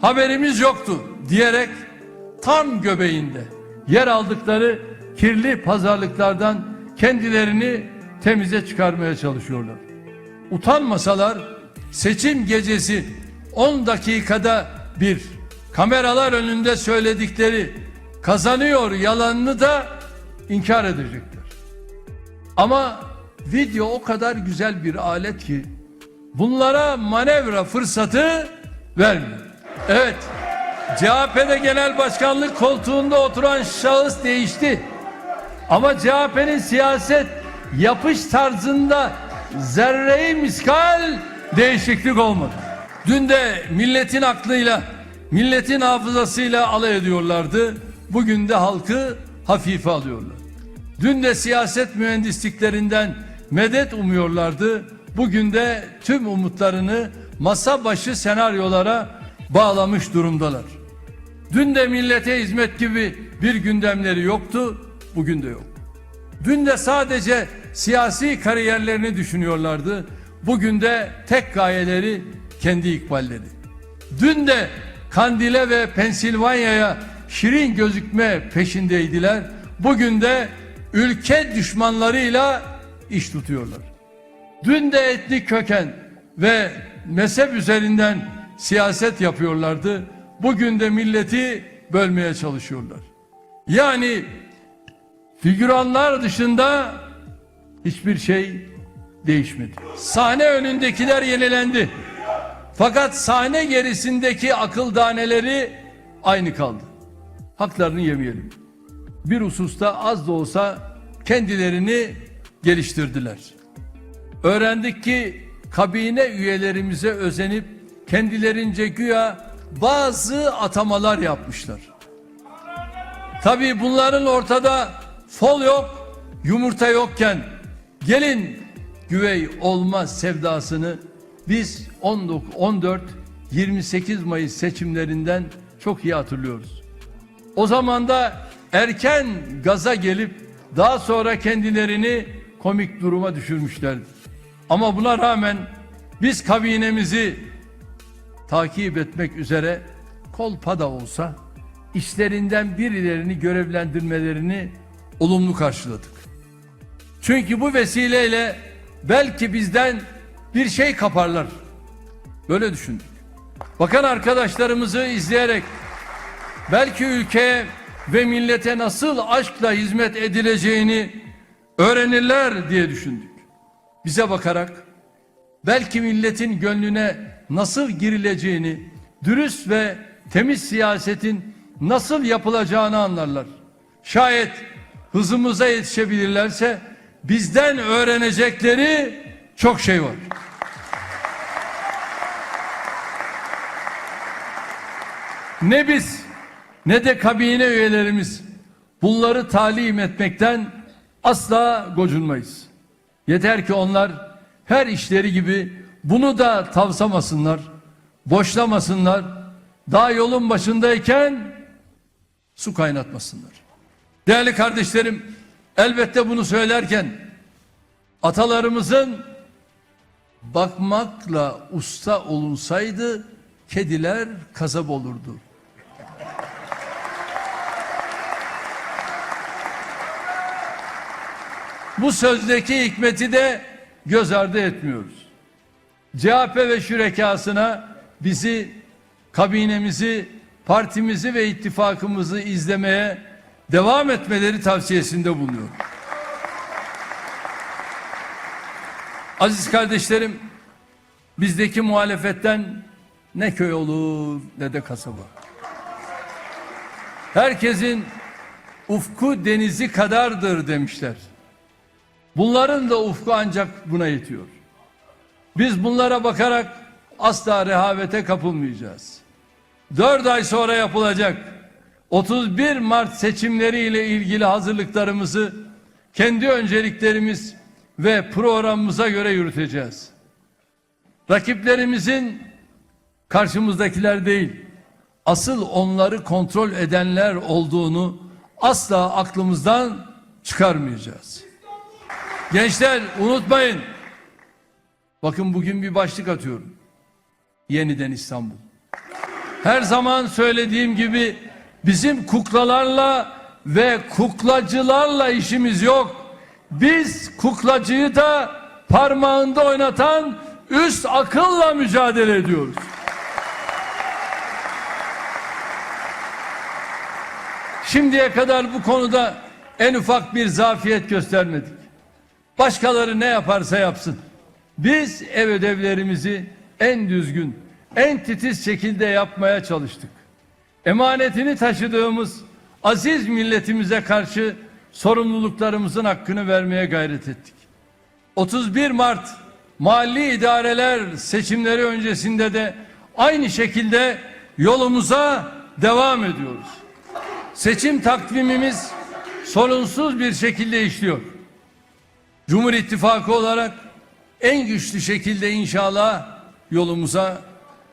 haberimiz yoktu diyerek tam göbeğinde yer aldıkları kirli pazarlıklardan kendilerini temize çıkarmaya çalışıyorlar. Utanmasalar seçim gecesi 10 dakikada bir kameralar önünde söyledikleri kazanıyor yalanını da inkar edecekler. Ama video o kadar güzel bir alet ki bunlara manevra fırsatı vermiyor. Evet. CHP'de genel başkanlık koltuğunda oturan şahıs değişti. Ama CHP'nin siyaset yapış tarzında zerreyi miskal değişiklik olmadı. Dün de milletin aklıyla, milletin hafızasıyla alay ediyorlardı. Bugün de halkı hafife alıyorlar. Dün de siyaset mühendisliklerinden medet umuyorlardı. Bugün de tüm umutlarını masa başı senaryolara bağlamış durumdalar. Dün de millete hizmet gibi bir gündemleri yoktu, bugün de yok. Dün de sadece siyasi kariyerlerini düşünüyorlardı. Bugün de tek gayeleri kendi ikballeri. Dün de Kandil'e ve Pensilvanya'ya şirin gözükme peşindeydiler. Bugün de ülke düşmanlarıyla iş tutuyorlar. Dün de etnik köken ve mezhep üzerinden siyaset yapıyorlardı. Bugün de milleti bölmeye çalışıyorlar. Yani figüranlar dışında hiçbir şey değişmedi. Sahne önündekiler yenilendi. Fakat sahne gerisindeki akıl daneleri aynı kaldı. Haklarını yemeyelim. Bir hususta az da olsa kendilerini geliştirdiler. Öğrendik ki kabine üyelerimize özenip kendilerince güya bazı atamalar yapmışlar. Tabii bunların ortada fol yok, yumurta yokken gelin güvey olma sevdasını biz 19 14 28 Mayıs seçimlerinden çok iyi hatırlıyoruz. O zaman da erken gaza gelip daha sonra kendilerini komik duruma düşürmüşlerdi. Ama buna rağmen biz kabinemizi takip etmek üzere kolpa da olsa işlerinden birilerini görevlendirmelerini olumlu karşıladık. Çünkü bu vesileyle belki bizden bir şey kaparlar. Böyle düşündük. Bakan arkadaşlarımızı izleyerek belki ülkeye ve millete nasıl aşkla hizmet edileceğini öğrenirler diye düşündük. Bize bakarak belki milletin gönlüne nasıl girileceğini, dürüst ve temiz siyasetin nasıl yapılacağını anlarlar. Şayet hızımıza yetişebilirlerse bizden öğrenecekleri çok şey var. Ne biz ne de kabine üyelerimiz bunları talim etmekten asla gocunmayız. Yeter ki onlar her işleri gibi bunu da tavsamasınlar, boşlamasınlar. Daha yolun başındayken su kaynatmasınlar. Değerli kardeşlerim, elbette bunu söylerken atalarımızın bakmakla usta olunsaydı kediler kasap olurdu. Bu sözdeki hikmeti de göz ardı etmiyoruz. CHP ve şürekasına bizi, kabinemizi, partimizi ve ittifakımızı izlemeye devam etmeleri tavsiyesinde bulunuyor. Aziz kardeşlerim, bizdeki muhalefetten ne köy olur ne de kasaba. Herkesin ufku denizi kadardır demişler. Bunların da ufku ancak buna yetiyor. Biz bunlara bakarak asla rehavete kapılmayacağız. Dört ay sonra yapılacak 31 Mart seçimleriyle ilgili hazırlıklarımızı kendi önceliklerimiz ve programımıza göre yürüteceğiz. Rakiplerimizin karşımızdakiler değil, asıl onları kontrol edenler olduğunu asla aklımızdan çıkarmayacağız. Gençler unutmayın. Bakın bugün bir başlık atıyorum. Yeniden İstanbul. Her zaman söylediğim gibi bizim kuklalarla ve kuklacılarla işimiz yok. Biz kuklacıyı da parmağında oynatan üst akılla mücadele ediyoruz. Şimdiye kadar bu konuda en ufak bir zafiyet göstermedik. Başkaları ne yaparsa yapsın. Biz ev ödevlerimizi en düzgün, en titiz şekilde yapmaya çalıştık. Emanetini taşıdığımız aziz milletimize karşı sorumluluklarımızın hakkını vermeye gayret ettik. 31 Mart mahalli idareler seçimleri öncesinde de aynı şekilde yolumuza devam ediyoruz. Seçim takvimimiz sorunsuz bir şekilde işliyor. Cumhur İttifakı olarak en güçlü şekilde inşallah yolumuza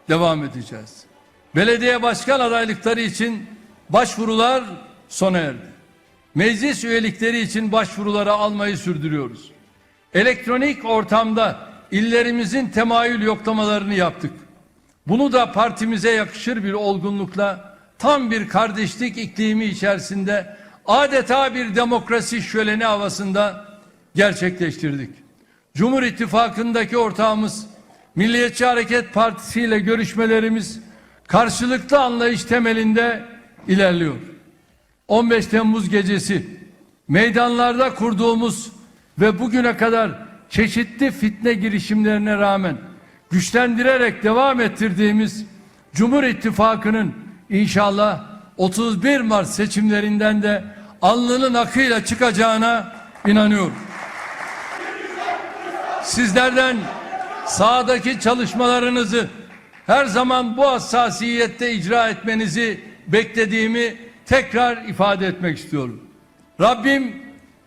devam edeceğiz. Belediye başkan adaylıkları için başvurular sona erdi. Meclis üyelikleri için başvuruları almayı sürdürüyoruz. Elektronik ortamda illerimizin temayül yoklamalarını yaptık. Bunu da partimize yakışır bir olgunlukla tam bir kardeşlik iklimi içerisinde adeta bir demokrasi şöleni havasında gerçekleştirdik. Cumhur İttifakı'ndaki ortağımız Milliyetçi Hareket Partisi ile görüşmelerimiz karşılıklı anlayış temelinde ilerliyor. 15 Temmuz gecesi meydanlarda kurduğumuz ve bugüne kadar çeşitli fitne girişimlerine rağmen güçlendirerek devam ettirdiğimiz Cumhur İttifakı'nın inşallah 31 Mart seçimlerinden de alnının akıyla çıkacağına inanıyorum. Sizlerden sahadaki çalışmalarınızı her zaman bu hassasiyette icra etmenizi beklediğimi tekrar ifade etmek istiyorum. Rabbim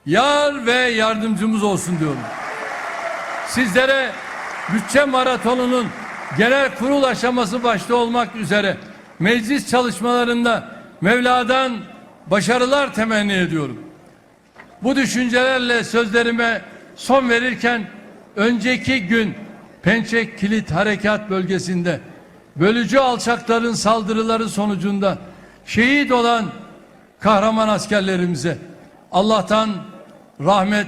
yar ve yardımcımız olsun diyorum. Sizlere bütçe maratonunun genel kurul aşaması başta olmak üzere meclis çalışmalarında Mevla'dan başarılar temenni ediyorum. Bu düşüncelerle sözlerime son verirken önceki gün Pençek Kilit Harekat Bölgesi'nde bölücü alçakların saldırıları sonucunda şehit olan kahraman askerlerimize Allah'tan rahmet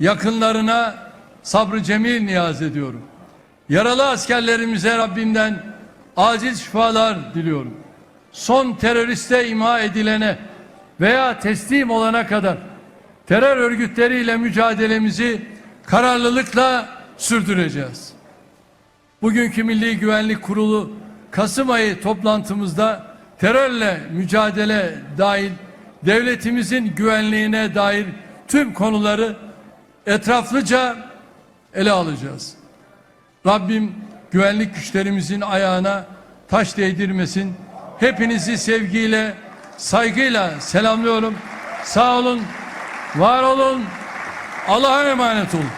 yakınlarına sabrı cemil niyaz ediyorum. Yaralı askerlerimize Rabbimden acil şifalar diliyorum. Son teröriste imha edilene veya teslim olana kadar terör örgütleriyle mücadelemizi kararlılıkla sürdüreceğiz. Bugünkü Milli Güvenlik Kurulu Kasım ayı toplantımızda terörle mücadele dahil devletimizin güvenliğine dair tüm konuları etraflıca ele alacağız. Rabbim güvenlik güçlerimizin ayağına taş değdirmesin. Hepinizi sevgiyle, saygıyla selamlıyorum. Sağ olun, var olun. Allah'a emanet olun.